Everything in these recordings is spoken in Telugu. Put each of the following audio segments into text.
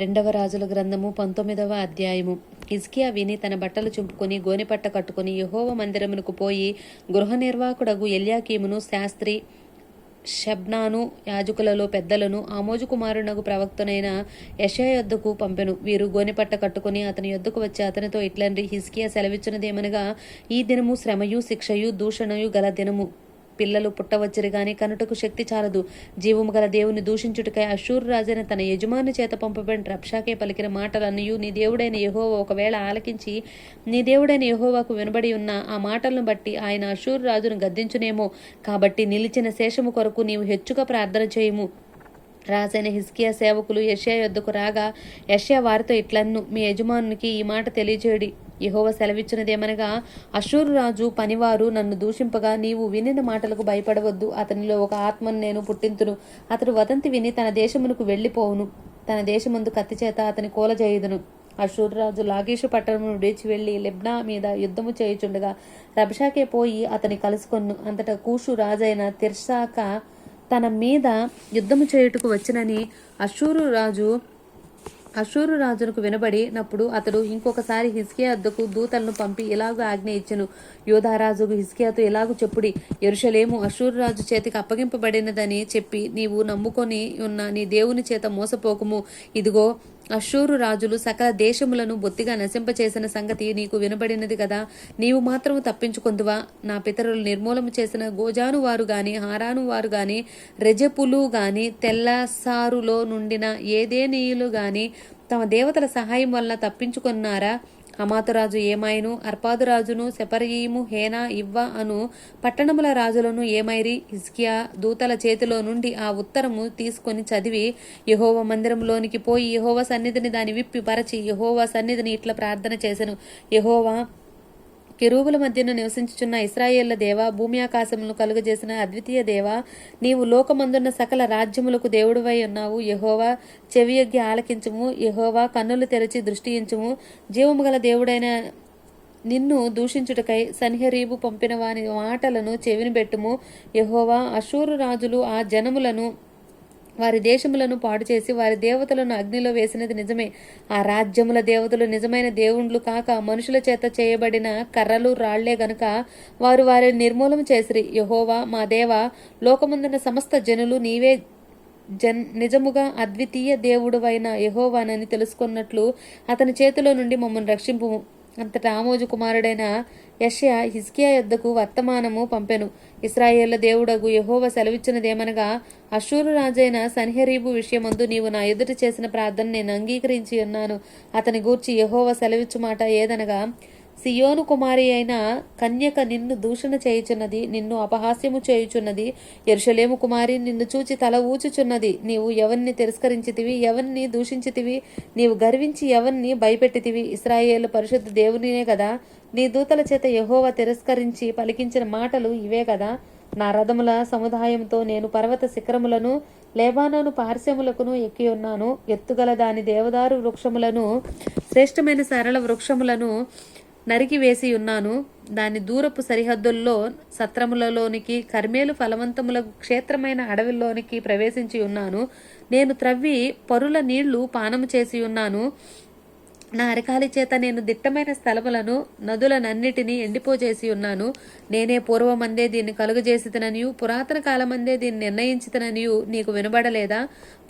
రెండవ రాజుల గ్రంథము పంతొమ్మిదవ అధ్యాయము. హిజ్కియా విని తన బట్టలు చింపుకొని గోనెపట్ట కట్టుకుని యహోవ మందిరమునకు పోయి గృహ నిర్వాహకుడగు ఎల్యాకీమును శాస్త్రి షబ్నాను యాజకులలో పెద్దలను ఆమోజు కుమారునగు ప్రవక్తనైన యషయా యొద్దకు పంపెను. వీరు గోనెపట్ట కట్టుకుని అతని యొద్దకు వచ్చి అతనితో ఇట్లండి హిస్కియా సెలవిచ్చినదేమనగా ఈ దినము శ్రమయు శిక్షయు దూషణయు గల దినము. పిల్లలు పుట్టవచ్చరు గాని కనుటకు శక్తి చాలదు. జీవము గల దేవుని దూషించుటకై అశూర్ రాజైన తన యజమాని చేత పంపబడిన రప్షాకే పలికిన మాటలన్నయు నీ దేవుడైన యహోవా ఒకవేళ ఆలకించి నీ దేవుడైన యహోవాకు వినబడి ఉన్న ఆ మాటలను బట్టి ఆయన అశూర్ రాజును గద్దించునేమో. కాబట్టి నిలిచిన శేషము కొరకు నీవు హెచ్చుగా ప్రార్థన చేయము. రాజైన హిస్కియా సేవకులు యష్యా యొద్దకు రాగా యష్యా వారితో ఇట్లన్ను మీ యజమానునికి ఈ మాట తెలియజేయడి. యహోవ సెలవిచ్చినదేమనగా అశూరు రాజు పనివారు నన్ను దూషింపగా నీవు వినిన మాటలకు భయపడవద్దు. అతనిలో ఒక ఆత్మను నేను పుట్టింతును. అతడు వదంతి విని తన దేశమునకు వెళ్ళిపోవును. తన దేశమందు కత్తి చేత అతని కూలజేయుదును అశూర్రాజు లాగేషు పట్టణమును విడిచి వెళ్ళి లెబ్నా మీద యుద్ధము చేయుచుండగా రబ్షాకే పోయి అతని కలుసుకొన్ను. అంతటా కూషు రాజైన తిర్సాక తన మీద యుద్ధము చేయుటకు వచ్చినని అశూరు రాజు అషూరు రాజునకు వినబడినప్పుడు అతడు ఇంకొకసారి హిస్కియా వద్దకు దూతలను పంపి ఇలాగూ ఆజ్ఞ ఇచ్చెను? యోధారాజుకు హిస్కియాతో ఇలాగు చెప్పుడి? ఎరుషలేము అషూరు రాజు చేతికి అప్పగింపబడినదని చెప్పి నీవు నమ్ముకొని ఉన్న నీ దేవుని చేత మోసపోకము. ఇదిగో అశూరు రాజులు సకల దేశములను బొత్తిగా నశింపచేసిన సంగతి నీకు వినబడినది కదా. నీవు మాత్రము తప్పించుకొందువా? నా పితరులు నిర్మూలము చేసిన గోజాను వారు గాని హారాను వారు గాని రెజపులు గాని తెల్లసారులో నుండిన ఏదేనీయులు గాని తమ దేవతల సహాయం వలన తప్పించుకున్నారా? అమాతురాజు ఏమాయను? అర్పాదురాజును సెపరయీము హేనా ఇవ్వ అను పట్టణముల రాజులను ఏమైరి? హిజ్కియా దూతల చేతిలో నుండి ఆ ఉత్తరము తీసుకొని చదివి యహోవ మందిరంలోనికి పోయి యహోవ సన్నిధిని దాని విప్పి పరచి యహోవ సన్నిధిని ఇట్లా ప్రార్థన చేశాను యహోవా కెరూబుల మధ్యన నివసించుచున్న ఇస్రాయేళ్ళ దేవ భూమి ఆకాశములను కలుగజేసిన అద్వితీయ దేవ నీవు లోకమందున్న సకల రాజ్యములకు దేవుడువై ఉన్నావు. యహోవా చెవియొగ్గి ఆలకించుము. యహోవా కన్నులు తెరచి దృష్టించుము జీవము గల దేవుడైన నిన్ను దూషించుటకై సన్హరీబు పంపిన వాని మాటలను చెవిని పెట్టుము. యహోవా అశూరు రాజులు ఆ జనములను వారి దేశములను పాడు చేసి వారి దేవతలను అగ్నిలో వేసినది నిజమే. ఆ రాజ్యముల దేవతలు నిజమైన దేవుండ్లు కాక మనుషుల చేత చేయబడిన కర్రలు రాళ్ళే గనుక వారు వారిని నిర్మూలన చేసిరి. యహోవా మా దేవ లోకముందున్న సమస్త జనులు నీవే జన్ నిజముగా అద్వితీయ దేవుడువైన యహోవానని తెలుసుకున్నట్లు అతని చేతిలో నుండి మమ్మల్ని రక్షింపుము అంతటా ఆమోజు కుమారుడైన యష్యా హిజ్కియా యొద్దకు వర్తమానము పంపెను. ఇస్రాయేళ్ళ దేవుడగు యహోవ సెలవిచ్చినదేమనగా అశూరు రాజైన సన్హెరీబు విషయమందు నీవు నా ఎదుట చేసిన ప్రార్థన నేను అంగీకరించి ఉన్నాను. అతని గూర్చి యహోవ సెలవిచ్చు మాట ఏదనగా సియోను కుమారి అయిన కన్యక నిన్ను దూషణ చేయుచున్నది నిన్ను అపహాస్యము చేయుచున్నది. ఎరుషలేము కుమారి నిన్ను చూచి తల ఊచుచున్నది. నీవు ఎవరిని తిరస్కరించితివి? ఎవరిని దూషించితివి? నీవు గర్వించి ఎవరిని భయపెట్టితివి? ఇస్రాయేల్ పరిశుద్ధ దేవునినే కదా? నీ దూతల చేత యహోవ తిరస్కరించి పలికించిన మాటలు ఇవే కదా? నా రథముల సముదాయంతో నేను పర్వత శిఖరములను లేబానోను పార్శ్వములకును ఎక్కి ఉన్నాను. ఎత్తుగల దాని దేవదారు వృక్షములను శ్రేష్టమైన సరళ వృక్షములను నరికి వేసి ఉన్నాను. దాని దూరపు సరిహద్దుల్లో సత్రములలోనికి కర్మేలు ఫలవంతముల క్షేత్రమైన అడవిలోనికి ప్రవేశించి ఉన్నాను. నేను త్రవ్వి పరుల నీళ్ళు పానము చేసి ఉన్నాను. నా అరకాలి చేత నేను దిట్టమైన స్థలములను నదులనన్నిటినీ ఎండిపోజేసి ఉన్నాను. నేనే పూర్వమందే దీన్ని కలుగజేసితననియు పురాతన కాలమందే దీన్ని నిర్ణయించితననియు నీకు వినబడలేదా?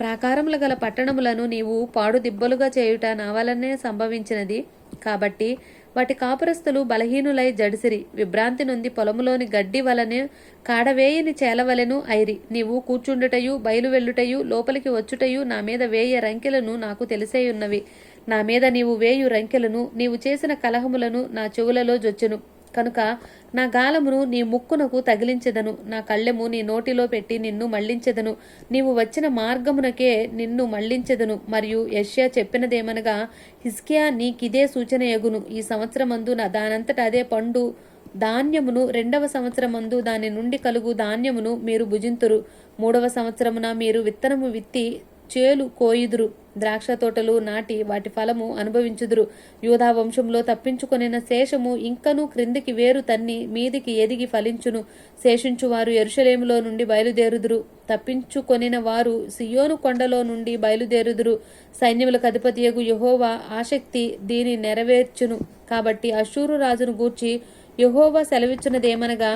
ప్రాకారములు గల పట్టణములను నీవు పాడు దిబ్బలుగా చేయుట నా వలనే సంభవించినది. కాబట్టి వాటి కాపురస్తులు బలహీనులై జడిసిరి. విభ్రాంతి నుండి పొలములోని గడ్డి వలనే కాడవేయని చేలవలెను ఐరి. నీవు కూర్చుండుటయు బయలు వెళ్ళుటయు లోపలికి వచ్చుటయు నా మీద వేయ రంకెలను నాకు తెలిసేయున్నవి. నా మీద నీవు వేయు రంకెలను నీవు చేసిన కలహములను నా చెవులలో జొచ్చును. కనుక నా గాలమును నీ ముక్కునకు తగిలించెదను. నా కళ్ళెము నీ నోటిలో పెట్టి నిన్ను మళ్ళించెదను నీవు వచ్చిన మార్గమునకే నిన్ను మళ్ళించెదను మరియు యష్యా చెప్పినదేమనగా హిస్కియా నీకిదే సూచన ఎగును. ఈ సంవత్సరమందు నా దానంతట అదే పండు. ధాన్యమును రెండవ సంవత్సరమందు దాని నుండి కలుగు ధాన్యమును మీరు భుజింతురు. మూడవ సంవత్సరమున మీరు విత్తనము విత్తి చేలు కోయుదురు ద్రాక్ష తోటలు నాటి వాటి ఫలము అనుభవించుదురు. యూధా వంశంలో తప్పించుకొనిన శేషము ఇంకను క్రిందికి వేరు తన్ని మీదికి ఎదిగి ఫలించును. శేషించువారు ఎరుషలేములో నుండి బయలుదేరుదురు. తప్పించుకొనిన వారు సియోను కొండలో నుండి బయలుదేరుదురు. సైన్యములకు అధిపతియగు యహోవా ఆసక్తి దీని నెరవేర్చును. కాబట్టి అశూరు రాజును గూర్చి యహోవా సెలవిచ్చినదేమనగా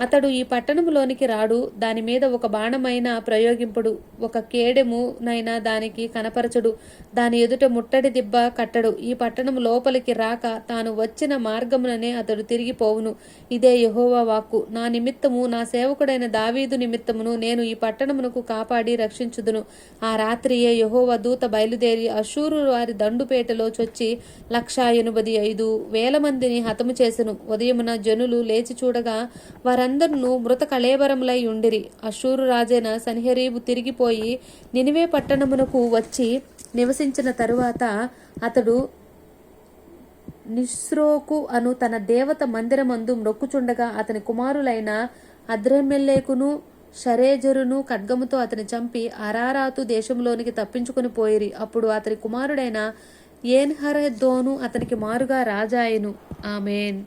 అతడు ఈ పట్టణములోనికి రాడు దాని మీద ఒక బాణమైన ప్రయోగింపుడు ఒక కేడెమునైనా దానికి కనపరచడు దాని ఎదుట ముట్టడి దిబ్బ కట్టడు. ఈ పట్టణము లోపలికి రాక తాను వచ్చిన మార్గముననే అతడు తిరిగిపోవును ఇదే యహోవా వాక్కు. నా నిమిత్తము నా సేవకుడైన దావీదు నిమిత్తమును నేను ఈ పట్టణమునకు కాపాడి రక్షించుదును. ఆ రాత్రియే యహోవా దూత బయలుదేరి అశూరు వారి దండుపేటలో చొచ్చి లక్షా ఎనిమిది ఐదు వేల మందిని హతము చేసెను. ఉదయమున జనులు లేచి చూడగా వారందరూ మృత కళేబరములై ఉండిరి. అశూరు రాజైన సన్హెరీబు తిరిగిపోయి నినివే పట్టణమునకు వచ్చి నివసించిన తరువాత అతడు నిస్రోకు అను తన దేవత మందిరమందు మొక్కుచుండగా అతని కుమారులైన అద్రమెల్లేకును షరేజరును ఖడ్గముతో అతని చంపి అరారాతు దేశంలోనికి తప్పించుకుని పోయిరి. అప్పుడు అతని కుమారుడైన ఏన్హరదోను అతనికి మారుగా రాజాయను. ఆమెన్.